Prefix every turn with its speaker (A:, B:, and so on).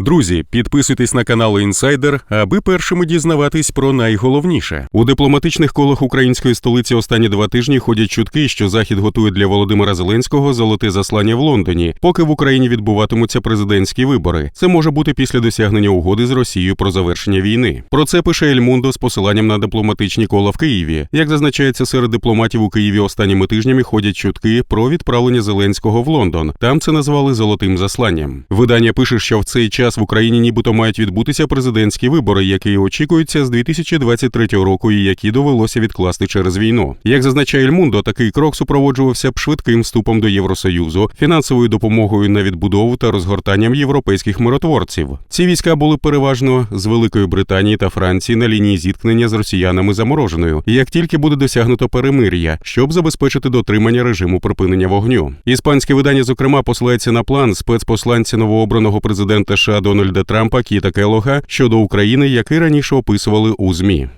A: Друзі, підписуйтесь на канал Інсайдер, аби першими дізнаватись про найголовніше. У дипломатичних колах української столиці останні два тижні ходять чутки, що захід готує для Володимира Зеленського золоте заслання в Лондоні, поки в Україні відбуватимуться президентські вибори. Це може бути після досягнення угоди з Росією про завершення війни. Про це пише Ельмундо з посиланням на дипломатичні кола в Києві. Як зазначається серед дипломатів у Києві останніми тижнями ходять чутки про відправлення Зеленського в Лондон. Там це назвали золотим засланням. Видання пише, що в цей час в Україні нібито мають відбутися президентські вибори, які очікуються з 2023 року і які довелося відкласти через війну. Як зазначає Ельмундо, такий крок супроводжувався б швидким вступом до Євросоюзу, фінансовою допомогою на відбудову та розгортанням європейських миротворців. Ці війська були переважно з Великої Британії та Франції на лінії зіткнення з росіянами замороженою. Як тільки буде досягнуто перемир'я, щоб забезпечити дотримання режиму припинення вогню. Іспанське видання, зокрема, посилається на план спецпосланця новообраного президента США Дональда Трампа Кіта Келога щодо України, який раніше описували у ЗМІ.